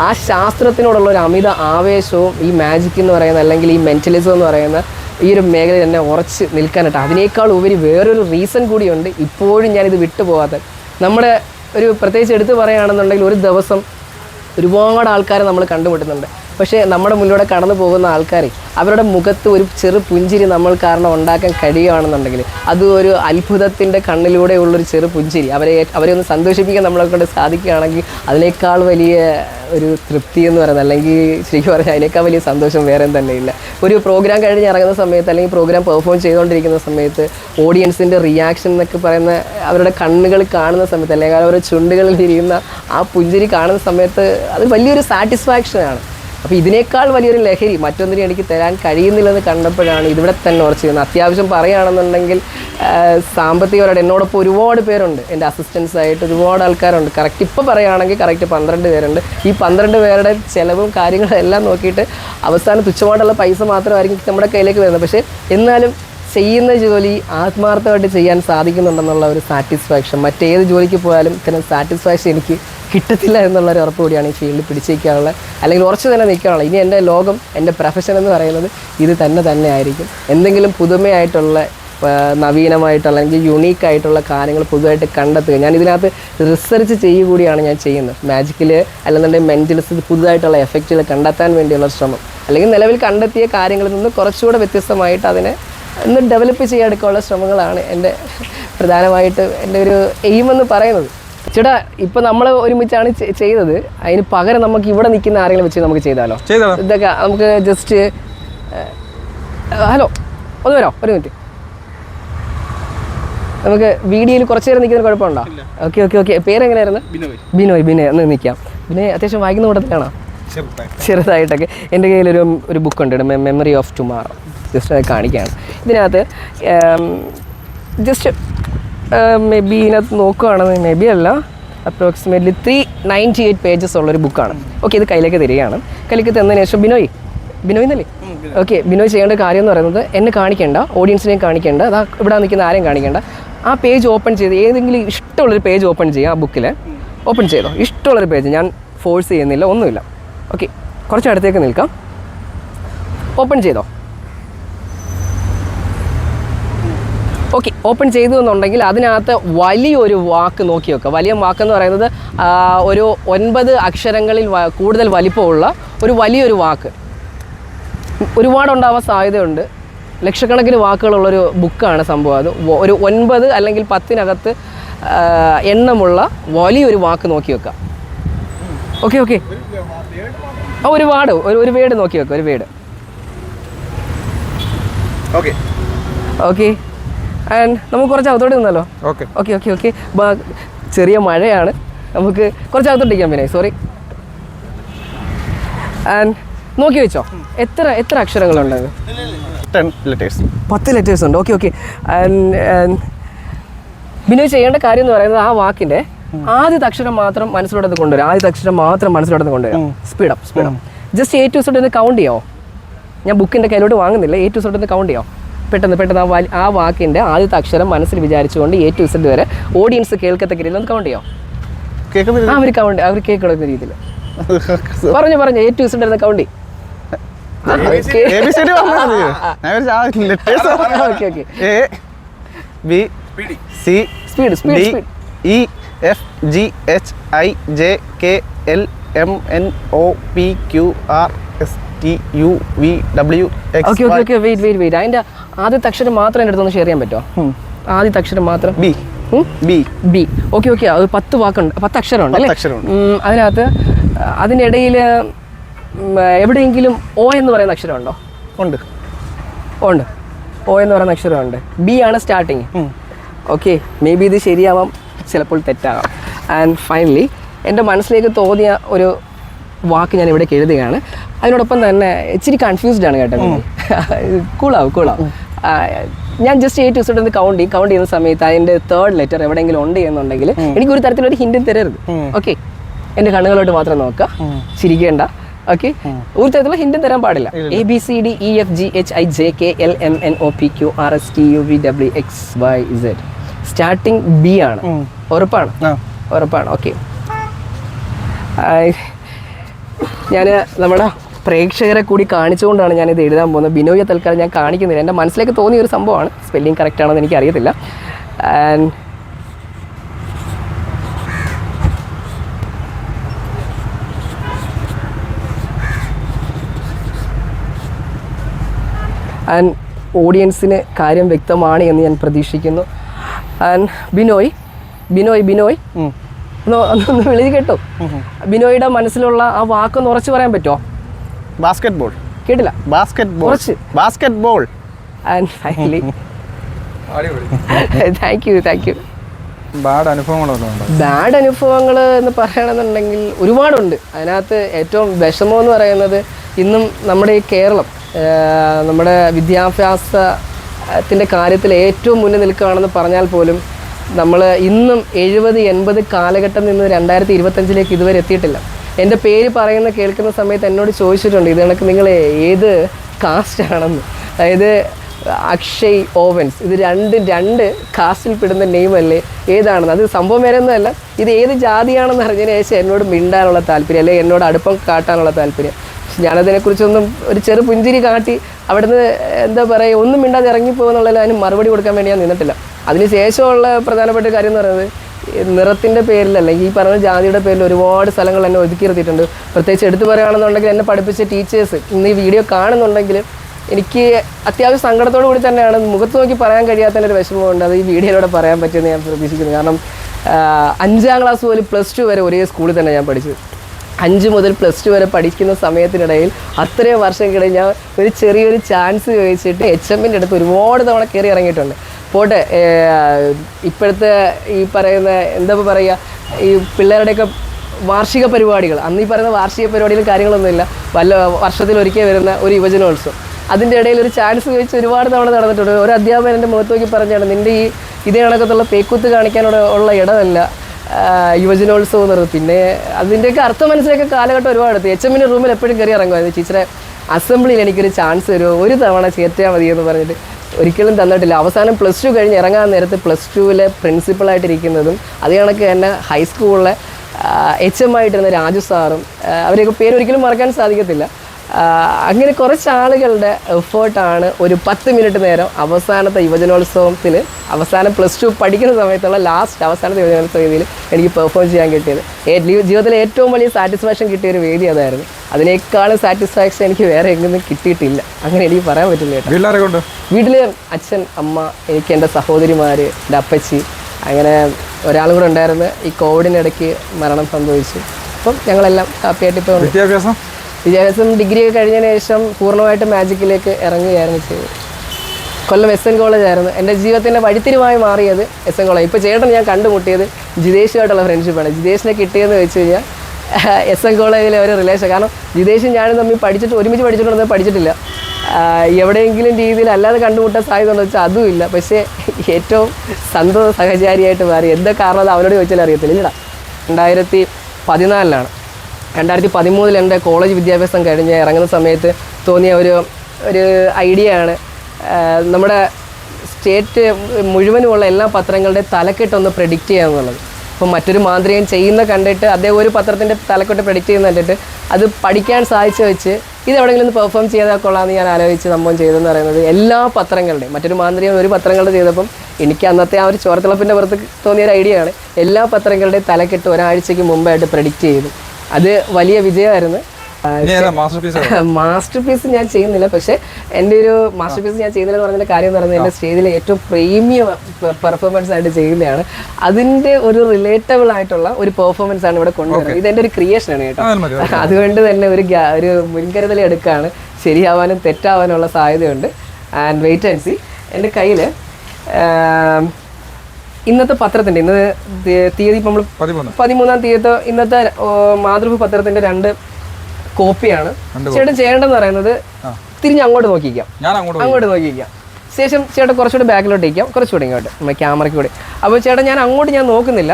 S1: ആ ശാസ്ത്രത്തിനോടുള്ള ഒരു അമിത ആവേശവും ഈ മാജിക് എന്ന് പറയുന്ന അല്ലെങ്കിൽ ഈ മെന്റലിസം എന്ന് പറയുന്ന ഈ ഒരു മേഖലയിൽ തന്നെ ഉറച്ച് നിൽക്കാനായിട്ട് അതിനേക്കാൾ ഉപരി വേറൊരു റീസൺ കൂടിയുണ്ട് ഇപ്പോഴും ഞാനിത് വിട്ടുപോകാത്ത നമ്മുടെ ഒരു പ്രത്യേകിച്ച് എടുത്തു പറയുകയാണെന്നുണ്ടെങ്കിൽ ഒരു ദിവസം ഒരുപാട് ആൾക്കാരെ നമ്മൾ കണ്ടുമുട്ടുന്നുണ്ട്. പക്ഷേ നമ്മുടെ മുന്നിലൂടെ കടന്നു പോകുന്ന ആൾക്കാർ അവരുടെ മുഖത്ത് ഒരു ചെറു പുഞ്ചിരി നമ്മൾ കാരണം ഉണ്ടാക്കാൻ കഴിയുകയാണെന്നുണ്ടെങ്കിൽ അത് ഒരു അത്ഭുതത്തിന്റെ കണ്ണിലൂടെ ഉള്ളൊരു ചെറു പുഞ്ചിരി. അവരെ അവരെ ഒന്ന് സന്തോഷിപ്പിക്കാൻ നമ്മളെ കൊണ്ട് സാധിക്കുകയാണെങ്കിൽ അതിനേക്കാൾ വലിയ ഒരു തൃപ്തി എന്ന് പറയുന്നത് അല്ലെങ്കിൽ ശരിക്കും പറഞ്ഞാൽ അതിനേക്കാൾ വലിയ സന്തോഷം വേറെ തന്നെ ഇല്ല ഒരു പ്രോഗ്രാം കഴിഞ്ഞ് ഇറങ്ങുന്ന സമയത്ത് അല്ലെങ്കിൽ പ്രോഗ്രാം പെർഫോം ചെയ്തുകൊണ്ടിരിക്കുന്ന സമയത്ത് ഓഡിയൻസിന്റെ റിയാക്ഷൻ എന്നൊക്കെ പറയുന്ന അവരുടെ കണ്ണുകൾ കാണുന്ന സമയത്ത് അല്ലെങ്കിൽ അവരുടെ ചുണ്ടുകളിൽ തിരിയുന്ന ആ പുഞ്ചിരി കാണുന്ന സമയത്ത് അത് വലിയൊരു സാറ്റിസ്ഫാക്ഷനാണ് അപ്പോൾ ഇതിനേക്കാൾ വലിയൊരു ലഹരി മറ്റൊന്നിനും എനിക്ക് തരാൻ കഴിയുന്നില്ലെന്ന് കണ്ടപ്പോഴാണ് ഇവിടെ തന്നെ ഉറച്ചു ചെയ്യുന്നത് അത്യാവശ്യം പറയുകയാണെന്നുണ്ടെങ്കിൽ സാമ്പത്തികപരമായിട്ട് എന്നോടൊപ്പം ഒരുപാട് പേരുണ്ട്. എന്റെ അസിസ്റ്റൻസ് ആയിട്ട് ഒരുപാട് ആൾക്കാരുണ്ട്. കറക്റ്റ് ഇപ്പോൾ പറയുകയാണെങ്കിൽ കറക്റ്റ് പന്ത്രണ്ട് പേരുണ്ട്. ഈ പന്ത്രണ്ട് പേരുടെ ചിലവും കാര്യങ്ങളും എല്ലാം നോക്കിയിട്ട് അവസാനം തുച്ഛമായിട്ടുള്ള പൈസ മാത്രമായിരിക്കും നമ്മുടെ കയ്യിലേക്ക് വരുന്നത്. പക്ഷേ എന്നാലും ചെയ്യുന്ന ജോലി ആത്മാർത്ഥമായിട്ട് ചെയ്യാൻ സാധിക്കുന്നുണ്ടെന്നുള്ള ഒരു സാറ്റിസ്ഫാക്ഷൻ മറ്റേത് ജോലിക്ക് പോയാലും ഇത്തരം സാറ്റിസ്ഫാക്ഷൻ എനിക്ക് കിട്ടത്തില്ല എന്നുള്ള ഒരു ഉറപ്പ് കൂടിയാണ് ഈ ഫീൽഡിൽ പിടിച്ചേക്കാനുള്ള അല്ലെങ്കിൽ ഉറച്ചു തന്നെ നിൽക്കാനുള്ള ഇനി എന്റെ ലോകം എന്റെ പ്രൊഫഷൻ എന്ന് പറയുന്നത് ഇത് തന്നെ തന്നെ ആയിരിക്കും. എന്തെങ്കിലും പുതുമയായിട്ടുള്ള നവീനമായിട്ടുള്ള അല്ലെങ്കിൽ യുണീക്ക് ആയിട്ടുള്ള കാര്യങ്ങൾ പുതുതായിട്ട് കണ്ടെത്തുക. ഞാൻ ഇതിനകത്ത് റിസർച്ച് ചെയ്യുക കൂടിയാണ് ഞാൻ ചെയ്യുന്നത്. മാജിക്കിൽ അല്ലെന്നുണ്ടെങ്കിൽ മെന്റൽസ് പുതുതായിട്ടുള്ള എഫക്റ്റുകൾ കണ്ടെത്താൻ വേണ്ടിയുള്ള ശ്രമം. അല്ലെങ്കിൽ നിലവിൽ കണ്ടെത്തിയ കാര്യങ്ങളിൽ നിന്ന് കുറച്ചുകൂടെ വ്യത്യസ്തമായിട്ട് അതിനെ ഒന്ന് ഡെവലപ്പ് ചെയ്യാനെടുക്കാനുള്ള ശ്രമങ്ങളാണ് എന്റെ പ്രധാനമായിട്ട് എന്റെ ഒരു എയിം എന്ന് പറയുന്നത്. ചേട്ടാ ഇപ്പൊ നമ്മൾ ഒരുമിച്ചാണ് ചെയ്തത്. അതിന് പകരം നമുക്ക് ഇവിടെ നിൽക്കുന്ന ആരെങ്കിലും വെച്ച് നമുക്ക് ചെയ്താലോ?
S3: ചെയ്തോ
S1: ഇതൊക്കെ നമുക്ക് ജസ്റ്റ് ഹലോ ഒന്ന് വരാം ഒരു മിനിറ്റ് നമുക്ക് വീഡിയോയിൽ കുറച്ച് നേരം നിൽക്കുന്ന കുഴപ്പമുണ്ടോ? ഓക്കെ ഓക്കെ ഓക്കെ പേരെങ്ങനെയായിരുന്നു? ബിനോയ്. ബിനോയ് ഒന്ന് നിൽക്കാം. പിന്നെ അത്യാവശ്യം വായിക്കുന്ന കൂട്ടത്തിലാണോ? ചെറുതായിട്ടൊക്കെ. എന്റെ കയ്യിലൊരു ഒരു ബുക്കുണ്ട് മെമ്മറി ഓഫ് ടുമാറോ. ജസ്റ്റ് അത് കാണിക്കുകയാണ് ഇതിനകത്ത് ജസ്റ്റ് മേ ബി ഇതിനകത്ത് നോക്കുകയാണെന്ന് മേ ബി അല്ല. Approximately three ninety eight pages ഉള്ളൊരു ബുക്കാണ് ഓക്കെ ഇത് കയ്യിലേക്ക് തരികയാണ്. കയ്യിലേക്ക് തന്നതിന് ശേഷം ബിനോയ്. ബിനോയ് എന്നല്ലേ? ഓക്കെ ബിനോയ് ചെയ്യേണ്ട കാര്യം എന്ന് പറയുന്നത് എന്നെ കാണിക്കേണ്ട ഓഡിയൻസിനെയും കാണിക്കേണ്ട അതാ ഇവിടെ നിൽക്കുന്ന ആരെയും കാണിക്കേണ്ട. ആ പേജ് ഓപ്പൺ ചെയ്ത് ഏതെങ്കിലും ഇഷ്ടമുള്ളൊരു പേജ് ഓപ്പൺ ചെയ്യുക ആ ബുക്കിൽ ഓപ്പൺ ചെയ്തോ. ഇഷ്ടമുള്ളൊരു പേജ് ഞാൻ ഫോഴ്സ് ചെയ്യുന്നില്ല ഒന്നുമില്ല. ഓക്കെ കുറച്ച് അടുത്തേക്ക് നിൽക്കാം. ഓപ്പൺ ചെയ്തോ? ഓക്കെ ഓപ്പൺ ചെയ്തു എന്നുണ്ടെങ്കിൽ അതിനകത്ത് വലിയൊരു വാക്ക് നോക്കി വെക്കുക. വലിയ വാക്കെന്ന് പറയുന്നത് ഒരു ഒൻപത് അക്ഷരങ്ങളിൽ കൂടുതൽ വലിപ്പമുള്ള ഒരു വലിയൊരു വാക്ക്. ഒരുപാടുണ്ടാവാൻ സാധ്യതയുണ്ട്. ലക്ഷക്കണക്കിന് വാക്കുകളുള്ളൊരു ബുക്കാണ് സംഭവം. അത് ഒരു ഒൻപത് അല്ലെങ്കിൽ പത്തിനകത്ത് എണ്ണമുള്ള വലിയൊരു വാക്ക് നോക്കി വെക്കുക. Okay okay. ആ ഒരു വാർഡ് ഒരു ഒരു വേട് നോക്കി വെക്കുക ഒരു വേട്
S2: ഓക്കെ.
S1: ഓക്കെ. ആൻഡ് നമുക്ക് കുറച്ച് അകത്തോട്ട് നിന്നല്ലോ.
S3: ഓക്കെ
S1: ഓക്കെ ഓക്കെ ഓക്കെ ചെറിയ മഴയാണ്. നമുക്ക് കുറച്ച് അകത്തോട്ടിരിക്കാം പിന്നെ. സോറി ആൻഡ് നോക്കി വെച്ചോ. എത്ര എത്ര അക്ഷരങ്ങളുണ്ട് പത്ത് ലെറ്റേഴ്സ് ഉണ്ട്. ഓക്കെ ഓക്കെ ബിനോയ് ചെയ്യേണ്ട കാര്യം എന്ന് പറയുന്നത് ആ വാക്കിന്റെ ആദ്യത്തെ അക്ഷരം മാത്രം മനസ്സിലോട്ട് കൊണ്ടുവരും. ആദ്യത്തെ അക്ഷരം മാത്രം മനസ്സിലോട്ട് കൊണ്ടുവരും. Speed up speed up just A to Z ഒന്ന് കൗണ്ട് ചെയ്യാമോ ഞാൻ ബുക്കിന്റെ കയ്യിലോട്ട് വാങ്ങുന്നില്ല. എ ടു സെഡ് ഒന്ന് കൗണ്ട് ചെയ്യാം? പെട്ടെന്ന് പെട്ടെന്ന് ആ ആ വാക്കിന്റെ ആദ്യത്തെ അക്ഷരം മനസ്സിൽ വിചാരിച്ചുകൊണ്ട് എ ടു സെഡ് വരെ ഓഡിയൻസ് കേൾക്കത്തക്ക രീതിയിൽ ഒന്ന് കൗണ്ട് ചെയ്യാം? അവർ കൗണ്ട് അവർ കേൾക്കുന്ന രീതിയിൽ പറഞ്ഞു പറഞ്ഞു A to Z count
S4: C
S1: speed speed speed
S4: E F G H I J K L M N O P Q R S T U V W
S1: okay okay. Okay wait wait wait അതിന്റെ ആദ്യത്തെ അക്ഷരം മാത്രം എന്റെ അടുത്തൊന്ന് ഷെയർ ചെയ്യാൻ പറ്റുമോ ആദ്യത്തെ അക്ഷരം മാത്രം.
S4: B? B.
S1: B. Okay okay. അത് പത്ത് വാക്കുണ്ട്. പത്ത് അക്ഷരമുണ്ട് അല്ലേ? അതിനകത്ത് അതിനിടയിൽ എവിടെയെങ്കിലും ഓ എന്ന് പറയുന്ന അക്ഷരമുണ്ടോ?
S4: ഉണ്ട്.
S1: ഉണ്ട്. ഓ എന്ന് പറയുന്ന അക്ഷരമുണ്ട്. ബി ആണ് സ്റ്റാർട്ടിങ്. ഓക്കെ മേ ബി ഇത് ശരിയാവാം ചിലപ്പോൾ തെറ്റാകാം ആൻഡ് ഫൈനലി എന്റെ മനസ്സിലേക്ക് തോന്നിയ ഒരു വാക്ക് ഞാൻ ഇവിടെ എഴുതുകയാണ്. അതിനോടൊപ്പം തന്നെ ഇച്ചിരി കൺഫ്യൂസ്ഡ് ആണ് കേട്ടോ കൂളാവും കൂളാവും. ഞാൻ ജസ്റ്റ് എയ്റ്റ് ദിവസം ഒന്ന് കൗണ്ട് ചെയ്യും. കൗണ്ട് ചെയ്യുന്ന സമയത്ത് അതിന്റെ തേർഡ് ലെറ്റർ എവിടെയെങ്കിലും ഉണ്ട് എന്നുണ്ടെങ്കിൽ എനിക്ക് ഒരു തരത്തിലൊരു ഹിന്റും തരരുത്. ഓക്കെ എന്റെ കണ്ണുകളോട്ട് മാത്രം നോക്കുക. ചിരിക്കേണ്ട. ഓക്കെ ഒരു തരത്തിലുള്ള ഹിന്റും തരാൻ പാടില്ല. A B C D E F G H I J K L M N O P Q R S T U V W X Y Z starting B ആണ്. ഉറപ്പാണ്? ഉറപ്പാണ്. ഓക്കെ ഞാൻ നമ്മുടെ പ്രേക്ഷകരെ കൂടി കാണിച്ചുകൊണ്ടാണ് ഞാനിത് എഴുതാൻ പോകുന്നത്. ബിനോയെ തൽക്കാലം ഞാൻ കാണിക്കുന്നില്ല. എന്റെ മനസ്സിലേക്ക് തോന്നിയ ഒരു സംഭവമാണ്. സ്പെല്ലിംഗ് കറക്റ്റ് ആണെന്ന് എനിക്ക് അറിയത്തില്ല ആൻഡ് ആൻഡ് ഓഡിയൻസിന് കാര്യം വ്യക്തമാണ് എന്ന് ഞാൻ പ്രതീക്ഷിക്കുന്നു. ആൻഡ് ബിനോയ് ബിനോയ് ബിനോയ്. ഒന്ന് ഒന്ന് വിളി കേട്ടോ. ബിനോയുടെ മനസ്സിലുള്ള ആ വാക്കൊന്ന് ഉറച്ചു പറയാൻ പറ്റുമോ
S4: ബാസ്കറ്റ് ബോൾ
S1: കേട്ടില്ല.
S4: ബാസ്കറ്റ് ബോൾ
S1: കുറച്ച്.
S4: Basketball
S1: and finally thank you thank you
S3: bad അനുഭവങ്ങളൊന്നും ഉണ്ട്?
S1: ബാഡ് അനുഭവങ്ങൾ എന്ന് പറയണമെന്നുണ്ടെങ്കിൽ ഒരുപാടുണ്ട്. അതിനകത്ത് ഏറ്റവും വിഷമം എന്ന് പറയുന്നത് ഇന്നും നമ്മുടെ ഈ കേരളം നമ്മുടെ വിദ്യാഭ്യാസത്തിന്റെ കാര്യത്തിൽ ഏറ്റവും മുന്നിൽ നിൽക്കുകയാണെന്ന് പറഞ്ഞാൽ പോലും നമ്മൾ ഇന്നും എഴുപത് എൺപത് കാലഘട്ടം നിന്ന് രണ്ടായിരത്തി ഇരുപത്തഞ്ചിലേക്ക് ഇതുവരെ എത്തിയിട്ടില്ല. എന്റെ പേര് പറയുന്ന കേൾക്കുന്ന സമയത്ത് എന്നോട് ചോദിച്ചിട്ടുണ്ട് ഇത് കണക്ക് നിങ്ങൾ ഏത് കാസ്റ്റാണെന്ന് അതായത് അക്ഷയ് ഓവൻസ്. ഇത് രണ്ട് രണ്ട് കാസ്റ്റിൽ പെടുന്ന നെയിം അല്ലേ? ഏതാണെന്ന്? അത് സംഭവം വരെ ഒന്നുമല്ല ഇത് ഏത് ജാതിയാണെന്ന് അറിഞ്ഞതിന് ശേഷം എന്നോട് മിണ്ടാനുള്ള താല്പര്യം അല്ലെങ്കിൽ എന്നോട് അടുപ്പം കാട്ടാനുള്ള താല്പര്യം. ഞാനതിനെക്കുറിച്ചൊന്നും ഒരു ചെറു പുഞ്ചിരി കാട്ടി അവിടുന്ന് എന്താ പറയുക ഒന്നും മിണ്ടാതെ ഇറങ്ങിപ്പോകുന്നുള്ളതിൽ അതിന് മറുപടി കൊടുക്കാൻ വേണ്ടി ഞാൻ നിന്നിട്ടില്ല. അതിന് ശേഷമുള്ള പ്രധാനപ്പെട്ട കാര്യം എന്ന് പറയുന്നത് നിറത്തിന്റെ പേരിൽ അല്ലെങ്കിൽ ഈ പറഞ്ഞ ജാതിയുടെ പേരിൽ ഒരുപാട് സ്ഥലങ്ങൾ എന്നെ ഒതുക്കി നിർത്തിയിട്ടുണ്ട്. പ്രത്യേകിച്ച് എടുത്തു പറയുകയാണെന്നുണ്ടെങ്കിൽ എന്നെ പഠിപ്പിച്ച ടീച്ചേഴ്സ് ഇന്ന് ഈ വീഡിയോ കാണുന്നുണ്ടെങ്കിൽ എനിക്ക് അത്യാവശ്യം സങ്കടത്തോടു കൂടി തന്നെയാണ്. മുഖത്ത് നോക്കി പറയാൻ കഴിയാത്തതിന്റെ ഒരു വിഷമമുണ്ട്. അത് ഈ വീഡിയോയിലൂടെ പറയാൻ പറ്റുമെന്ന് ഞാൻ പ്രതീക്ഷിക്കുന്നു. കാരണം അഞ്ചാം ക്ലാസ് മുതൽ പ്ലസ് ടു വരെ ഒരേ സ്കൂളിൽ തന്നെ ഞാൻ പഠിച്ചത്. അഞ്ച് മുതൽ പ്ലസ് ടു വരെ പഠിക്കുന്ന സമയത്തിനിടയിൽ അത്രയും വർഷം കഴിഞ്ഞ് ഞാൻ ഒരു ചെറിയൊരു ചാൻസ് ചോദിച്ചിട്ട് എച്ച് എമ്മിന്റെ അടുത്ത് ഒരുപാട് തവണ കയറി ഇറങ്ങിയിട്ടുണ്ട്. പോട്ടെ ഇപ്പോഴത്തെ ഈ പറയുന്ന എന്താ പറയുക ഈ പിള്ളേരുടെയൊക്കെ വാർഷിക പരിപാടികൾ. അന്ന് ഈ പറയുന്ന വാർഷിക പരിപാടിയിലും കാര്യങ്ങളൊന്നുമില്ല. വല്ല വർഷത്തിൽ ഒരിക്കലും വരുന്ന ഒരു യുവജനോത്സവം. അതിന്റെ ഇടയിൽ ഒരു ചാൻസ് ചോദിച്ച് ഒരുപാട് തവണ നടന്നിട്ടുണ്ട്. ഒരു അധ്യാപകൻ എന്റെ മുഖത്ത് നോക്കി പറഞ്ഞാണ് നിന്റെ ഈ ഇതേ കണക്കത്തുള്ള പേക്കുത്ത് കാണിക്കാനുള്ള ഉള്ള ഇടമല്ല യുവജനോത്സവം എന്ന് പറയുന്നത് പിന്നെ അതിന്റെയൊക്കെ അർത്ഥം മനസ്സിലാക്കിയ കാലഘട്ടം ഒരുപാട് എടുത്തു. എച്ച് എമ്മിന്റെ റൂമിൽ എപ്പോഴും കയറി ഇറങ്ങുമായിരുന്നു. ടീച്ചറെ അസംബ്ലിയിൽ എനിക്കൊരു ചാൻസ് തരുമോ? ഒരു തവണ ചേർത്തിയാൽ മതി എന്ന് പറഞ്ഞിട്ട്. ഒരിക്കലും തന്നിട്ടില്ല. അവസാനം പ്ലസ് ടു കഴിഞ്ഞ് ഇറങ്ങാൻ നേരത്ത് പ്ലസ് ടുവിലെ പ്രിൻസിപ്പളായിട്ടിരിക്കുന്നതും അത് കണക്ക് തന്നെ ഹൈസ്കൂളിലെ എച്ച് എം ആയിട്ടിരുന്ന രാജു സാറും അവരെയൊക്കെ പേര് ഒരിക്കലും മറക്കാൻ സാധിക്കത്തില്ല. അങ്ങനെ കുറച്ച് ആളുകളുടെ എഫേർട്ടാണ് ഒരു പത്ത് മിനിറ്റ് നേരം അവസാനത്തെ യുവജനോത്സവത്തിന് അവസാനം പ്ലസ് ടു പഠിക്കുന്ന സമയത്തുള്ള ലാസ്റ്റ് അവസാനത്തെ യുവജനോത്സവ വേദിയിൽ എനിക്ക് പെർഫോം ചെയ്യാൻ കിട്ടിയത്. ജീവിതത്തിലെ ഏറ്റവും വലിയ സാറ്റിസ്ഫാക്ഷൻ കിട്ടിയ ഒരു വേദി അതായിരുന്നു. അതിനേക്കാളും സാറ്റിസ്ഫാക്ഷൻ എനിക്ക് വേറെ എങ്ങും കിട്ടിയിട്ടില്ല. അങ്ങനെ എനിക്ക് പറയാൻ പറ്റില്ല കേട്ടോ. വീട്ടിൽ അച്ഛൻ അമ്മ എനിക്ക് എന്റെ സഹോദരിമാർ എന്റെ അപ്പച്ചി അങ്ങനെ ഒരാളും കൂടെ ഉണ്ടായിരുന്നു. ഈ കോവിഡിനിടയ്ക്ക് മരണം സംഭവിച്ചു. അപ്പം ഞങ്ങളെല്ലാം ഹാപ്പിയായിട്ട് ഇപ്പോൾ
S3: വിദ്യാഭ്യാസം?
S1: വിദ്യാഭ്യാസം ഡിഗ്രി ഒക്കെ കഴിഞ്ഞതിന് ശേഷം പൂർണമായിട്ട് മാജിക്കിലേക്ക് ഇറങ്ങുകയായിരുന്നു ചെയ്തത്. കൊല്ലം എസ് എൻ കോളേജ് ആയിരുന്നു. എന്റെ ജീവിതത്തിന്റെ വഴിത്തിരിവായി മാറിയത് എസ് എൻ കോളേജ് ഇപ്പോൾ ചേട്ടൻ ഞാൻ കണ്ടുമുട്ടിയത് ജിതേഷുമായിട്ടുള്ള ഫ്രണ്ട്ഷിപ്പാണ് ജിതേഷിനെ കിട്ടിയെന്ന് വെച്ച് കഴിഞ്ഞാൽ എസ് എൻ കോളേജിലെ ഒരു റിലേഷൻ കാരണം ജിതേഷും ഞാനും തമ്മിൽ പഠിച്ചിട്ട് ഒരുമിച്ച് പഠിച്ചിട്ടുണ്ടെന്ന് പഠിച്ചിട്ടില്ല. എവിടെയെങ്കിലും രീതിയിൽ അല്ലാതെ കണ്ടുമുട്ടാൻ സാധ്യത ഉണ്ടോ വെച്ചാൽ അതും ഇല്ല. പക്ഷേ ഏറ്റവും സന്തോഷ സഹചാരിയായിട്ട് മാറി. എന്താ കാരണം അത് അവനോട് ചോദിച്ചാൽ അറിയത്തില്ല. ഇല്ലടാ രണ്ടായിരത്തി പതിനാലിലാണ്. രണ്ടായിരത്തി പതിമൂന്നിൽ എന്റെ കോളേജ് വിദ്യാഭ്യാസം കഴിഞ്ഞ് ഇറങ്ങുന്ന സമയത്ത് തോന്നിയ ഒരു ഒരു ഐഡിയ ആണ് നമ്മുടെ സ്റ്റേറ്റ് മുഴുവനുമുള്ള എല്ലാ പത്രങ്ങളുടെ തലക്കെട്ടൊന്ന് പ്രെഡിക്റ്റ് ചെയ്യുക എന്നുള്ളത്. അപ്പോൾ മറ്റൊരു മാന്ത്രികൻ ചെയ്യുന്ന കണ്ടിട്ട് അദ്ദേഹം ഒരു പത്രത്തിന്റെ തലക്കെട്ട് പ്രെഡിക്റ്റ് ചെയ്യുന്ന കണ്ടിട്ട് അത് പഠിക്കാൻ സാധിച്ചു വെച്ച് ഇത് എവിടെയെങ്കിലും ഒന്ന് പെർഫോം ചെയ്താൽ കൊള്ളാമെന്ന് ഞാൻ ആലോചിച്ച് സംഭവം ചെയ്തെന്ന് പറയുന്നത് എല്ലാ പത്രങ്ങളുടെയും മറ്റൊരു മാന്ത്രികൻ ഒരു പത്രങ്ങളുടെ ചെയ്തപ്പം എനിക്ക് അന്നത്തെ ആ ഒരു ചോരത്തിളപ്പിന്റെ പുറത്ത് തോന്നിയ ഒരു ഐഡിയ ആണ് എല്ലാ പത്രങ്ങളുടെയും തലക്കെട്ട് ഒരാഴ്ചയ്ക്ക് മുമ്പായിട്ട് പ്രെഡിക്റ്റ് ചെയ്തു. അത് വലിയ വിജയമായിരുന്നു.
S3: മാസ്റ്റർ പീസ്
S1: ഞാൻ ചെയ്യുന്നില്ല. പക്ഷേ എന്റെ ഒരു മാസ്റ്റർ പീസ് ഞാൻ ചെയ്യുന്നില്ല എന്ന് പറഞ്ഞ കാര്യം എന്ന് പറഞ്ഞാൽ എന്റെ സ്റ്റേജിലെ ഏറ്റവും പ്രീമിയം പെർഫോമൻസ് ആയിട്ട് ചെയ്യുന്നതാണ് അതിന്റെ ഒരു റിലേറ്റബിൾ ആയിട്ടുള്ള ഒരു പെർഫോമൻസ് ആണ് ഇവിടെ കൊണ്ടുവരുന്നത്. ഇത് എന്റെ ഒരു ക്രിയേഷനാണ് കേട്ടോ. അതുകൊണ്ട് തന്നെ ഒരു ഒരു മുൻകരുതൽ എടുക്കുകയാണ് ശരിയാവാനും തെറ്റാവാനുള്ള സാധ്യതയുണ്ട്. ആൻഡ് വെയിറ്റ് ആൻഡ് സി എന്റെ കയ്യിൽ ഇന്നത്തെ പത്രത്തിന്റെ ഇന്ന് തീയതി നമ്മൾ
S3: പതിമൂന്ന്.
S1: തീയതി ഇന്നത്തെ മാതൃഭൂ മാതൃഭൂമി പത്രത്തിന്റെ രണ്ട് കോപ്പിയാണ്. ചേട്ടൻ ചെയ്യേണ്ടതെന്ന് പറയുന്നത് തിരിഞ്ഞ് അങ്ങോട്ട് നോക്കിക്കാം
S3: അങ്ങോട്ട്
S1: നോക്കിക്കാം ശേഷം ചേട്ടൻ കുറച്ചുകൂടി ബാക്കിലോട്ട് ഇരിക്കാം. കുറച്ചുകൂടി ഇങ്ങോട്ട് നമ്മുടെ ക്യാമറയ്ക്ക് കൂടി. അപ്പോൾ ചേട്ടൻ ഞാൻ അങ്ങോട്ട് ഞാൻ നോക്കുന്നില്ല.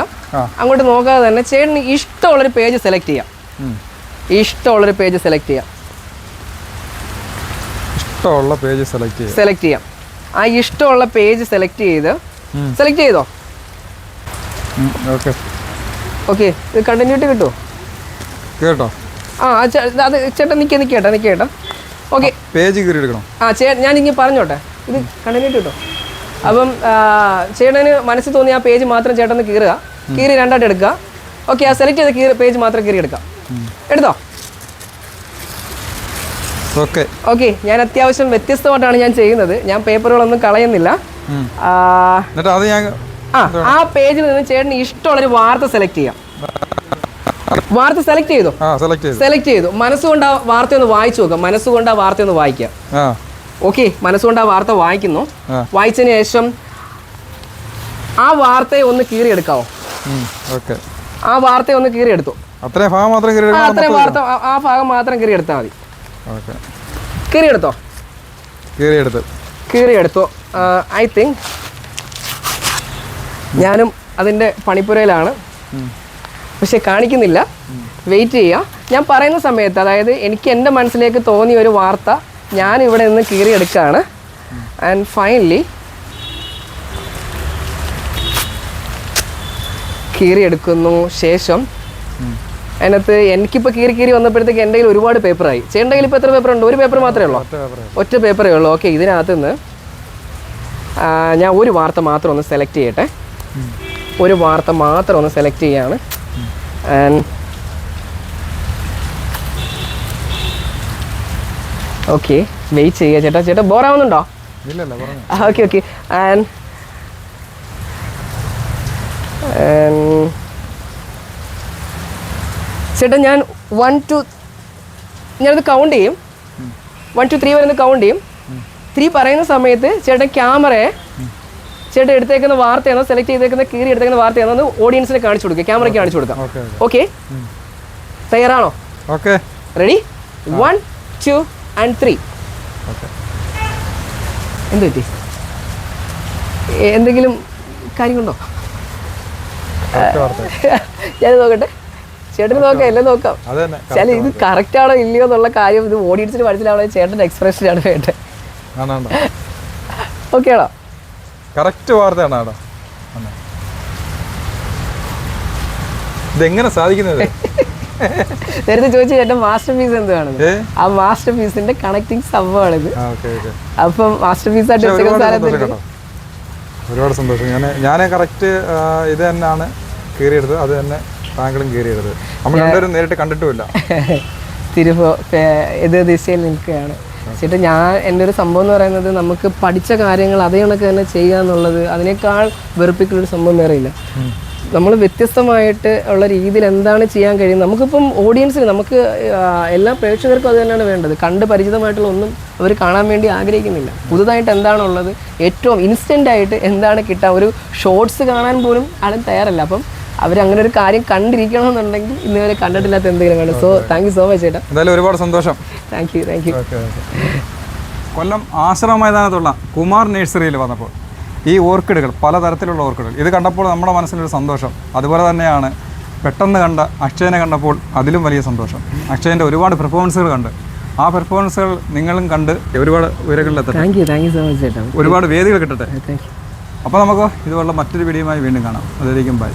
S1: അങ്ങോട്ട് നോക്കാതെ തന്നെ ചേട്ടന് ഇഷ്ടമുള്ളൊരു പേജ് സെലക്ട് ചെയ്യാം. ഇഷ്ടമുള്ളൊരു പേജ് സെലക്ട് ചെയ്യാം.
S3: ഇഷ്ടമുള്ള പേജ് സെലക്ട് ചെയ്യാം.
S1: സെലക്ട് ചെയ്യാം. ആ ഇഷ്ടമുള്ള പേജ് സെലക്ട് ചെയ്ത് സെലക്ട് ചെയ്തോ?
S3: ഓക്കെ.
S1: ഓക്കെ ഇത് കണ്ടിന്യൂട്ടി കിട്ടുമോ
S3: കേട്ടോ?
S1: ആ അത് ചേട്ടൻ നിൽക്കുക നിൽക്കേട്ടാ നിൽക്കേട്ടാ ഓക്കെ.
S3: പേജ് കയറി എടുക്കണം?
S1: ആ ചേ ഞാൻ ഇങ്ങനെ പറഞ്ഞോട്ടെ. ഇത് കണ്ടിന്യൂട്ടി കിട്ടും? അപ്പം ചേട്ടന് മനസ്സിൽ തോന്നി ആ പേജ് മാത്രം ചേട്ടൻ കീറുക. കീറി രണ്ടായിട്ട് എടുക്കുക. ഓക്കെ ആ സെലക്ട് ചെയ്ത് കീറി പേജ് മാത്രം കീറി എടുക്കാം. എടുത്തോ?
S3: ഓക്കെ.
S1: ഓക്കെ ഞാൻ അത്യാവശ്യം വ്യത്യസ്തമായിട്ടാണ് ഞാൻ ചെയ്യുന്നത്. ഞാൻ പേപ്പറുകളൊന്നും കളയുന്നില്ല.
S3: എന്നിട്ട് അത് ഞാൻ
S1: ആ ആ പേജിൽ നിന്ന് ചേട്ടന് ഇഷ്ടമുള്ള ഒരു വാർത്ത സെലക്ട് ചെയ്യാം. വാർത്ത സെലക്ട് ചെയ്തു?
S3: സെലക്ട് ചെയ്തു.
S1: മനസ്സുകൊണ്ട് ആ വാർത്ത ഒന്ന് വായിച്ചു നോക്കാം. മനസ്സുകൊണ്ട് ആ വാർത്ത ഒന്ന് വായിക്കാം. ഓക്കെ മനസ്സുകൊണ്ട് ആ വാർത്ത വായിക്കുന്നു. വായിച്ചതിന് ശേഷം ആ വാർത്തയെ ഒന്ന് കീറിയെടുക്കാവോ? ആ വാർത്തയെ ഒന്ന് കീറിയെടുത്തു?
S3: അത്രയും ഭാഗം മാത്രം
S1: അത്രയും വാർത്ത ആ- ഭാഗം മാത്രം കീറിയെടുത്താൽ മതി. കീറിയെടുത്തോ?
S3: കീറിയെടുത്തു. എടുത്ത്
S1: കീറിയെടുത്തു ഐ തിങ്ക് ഞാനും അതിന്റെ പണിപ്പുരയിലാണ്. പക്ഷെ കാണിക്കുന്നില്ല. വെയിറ്റ് ചെയ്യുക. ഞാൻ പറയുന്ന സമയത്ത് അതായത് എനിക്ക് എന്റെ മനസ്സിലേക്ക് തോന്നിയ ഒരു വാർത്ത ഞാൻ ഇവിടെ നിന്ന് കീറിയെടുക്കുകയാണ്. ആൻഡ് ഫൈനലി കീറിയെടുക്കുന്നു ശേഷം. അതിനകത്ത് എനിക്കിപ്പോൾ കീറി കീറി വന്നപ്പോഴത്തേക്ക് എന്റെ കയ്യിൽ ഒരുപാട് പേപ്പറായി. ചേട്ടന്റെ കയ്യിൽ ഇപ്പോൾ എത്ര പേപ്പർ ഉണ്ട് ഒരു പേപ്പർ മാത്രമേ ഉള്ളൂ? ഒറ്റ പേപ്പറേ ഉള്ളൂ. ഓക്കെ ഇതിനകത്ത് നിന്ന് ഞാൻ ഒരു വാർത്ത മാത്രം ഒന്ന് സെലക്ട് ചെയ്യട്ടെ. ഒരു വാർത്ത മാത്രം ഒന്ന് സെലക്ട് ചെയ്യാണ്. ആൻഡ് ഓക്കെ വെയിറ്റ് ചെയ്യുക ചേട്ടാ. ചേട്ടാ ബോറാവുന്നുണ്ടോ ഓക്കെ ഓക്കെ ആൻഡ് ചേട്ടാ ഞാൻ വൺ ടു ഞാനത് കൗണ്ട് ചെയ്യും. വൺ ടു ത്രീ വരെ കൗണ്ട് ചെയ്യും. ത്രീ പറയുന്ന സമയത്ത് ചേട്ടൻ ക്യാമറയെ ചേട്ടൻ എടുത്തേക്കുന്ന വാർത്തയാണോ? സെലക്ട് ചെയ്തേക്കുന്ന കീറി എടുത്തേക്കുന്ന വാർത്തയാണോ? എന്ന് ഓഡിയൻസിനെ കാണിച്ചു കൊടുക്കുക ക്യാമറയ്ക്ക് കാണിച്ചു കൊടുക്കാം.
S3: ഓക്കെ
S1: തയ്യാറാണോ?
S3: Okay.
S1: Ready one two and three എന്ത് പറ്റി? എന്തെങ്കിലും കാര്യമുണ്ടോ? ഞാൻ നോക്കട്ടെ. ചേട്ടന് നോക്കാം എല്ലാം നോക്കാം. ചില ഇത് കറക്റ്റ് ആണോ ഇല്ലയോ എന്നുള്ള കാര്യം ഇത് ഓഡിയൻസിന് മനസ്സിലാവണോ ചേട്ടന്റെ എക്സ്പ്രഷനാണ് വേണ്ടത്. ഓക്കെ ആണോ?
S3: കറക്റ്റ് വാർത്തയാണ് ആടാ. ഇതെങ്ങനെ സാധിക്കുന്നത്?
S1: നേരത്തെ ചോദിച്ചു ചേട്ടൻ മാസ്റ്റർ പീസ്
S3: എന്താണ്
S1: ആ മാസ്റ്റർ പീസിന്റെ കണക്ടിങ് സംഭവമാണിത്. അപ്പൊ മാസ്റ്റർ പീസ് ആയിട്ട്
S3: ഒരുപാട് സന്തോഷം ഞാൻ ഞാൻ കറക്റ്റ് ഇത് തന്നെയാണ് കീറിയെടുത്തത്. അത് തന്നെ താങ്കളും കീറിയെടുത്തത്. നമ്മൾ രണ്ടുപേരും നേരിട്ട് കണ്ടിട്ടുമില്ല.
S1: തിരുപ്പോ ഇത് ദിശയിൽ നിൽക്കുകയാണ്. ചേട്ടാ ഞാൻ എന്റെ ഒരു സംഭവം എന്ന് പറയുന്നത് നമുക്ക് പഠിച്ച കാര്യങ്ങൾ അതേ കണക്ക് തന്നെ ചെയ്യുക എന്നുള്ളത് അതിനേക്കാൾ വെറുപ്പിക്കുന്നൊരു സംഭവം വേറെ ഇല്ല. നമ്മൾ വ്യത്യസ്തമായിട്ട് ഉള്ള രീതിയിൽ എന്താണ് ചെയ്യാൻ കഴിയുന്നത്? നമുക്കിപ്പം ഓഡിയൻസിന് നമുക്ക് എല്ലാ പ്രേക്ഷകർക്കും അത് തന്നെയാണ് വേണ്ടത്. കണ്ട് പരിചിതമായിട്ടുള്ള ഒന്നും അവർ കാണാൻ വേണ്ടി ആഗ്രഹിക്കുന്നില്ല. പുതുതായിട്ട് എന്താണുള്ളത്? ഏറ്റവും ഇൻസ്റ്റന്റ് ആയിട്ട് എന്താണ് കിട്ടുക ഒരു ഷോർട്സ് കാണാൻ പോലും ആരും തയ്യാറല്ല. അപ്പം അവരങ്ങനെ ഒരു കാര്യം കണ്ടിരിക്കണമെന്നുണ്ടെങ്കിൽ ഇന്ന് വരെ കണ്ടിട്ടില്ലാത്ത എന്തെങ്കിലും കാണും so thank you so much ചേട്ടാ.
S3: എന്തായാലും ഒരുപാട് സന്തോഷം.
S1: Thank you thank you
S3: Kollam ആശ്രമ മൈതാനത്തുള്ള കുമാർ നഴ്സറിയിൽ വന്നപ്പോൾ ഈ ഓർക്കിഡുകൾ പലതരത്തിലുള്ള ഓർക്കിഡുകൾ ഇത് കണ്ടപ്പോൾ നമ്മുടെ മനസ്സിലൊരു സന്തോഷം. അതുപോലെ തന്നെയാണ് പെട്ടെന്ന് കണ്ട അക്ഷയനെ കണ്ടപ്പോൾ അതിലും വലിയ സന്തോഷം. അക്ഷയന്റെ ഒരുപാട് പെർഫോമൻസുകൾ കണ്ട്. ആ പെർഫോമൻസുകൾ നിങ്ങളും കണ്ട് ഒരുപാട് ഉയരങ്ങളിലെത്തട്ടെ ഒരുപാട് വേദികൾ കിട്ടട്ടെ. അപ്പോൾ നമുക്ക് ഇതുപോലുള്ള മറ്റൊരു വീഡിയോയുമായി വീണ്ടും കാണാം. അതിലേക്കും ബൈ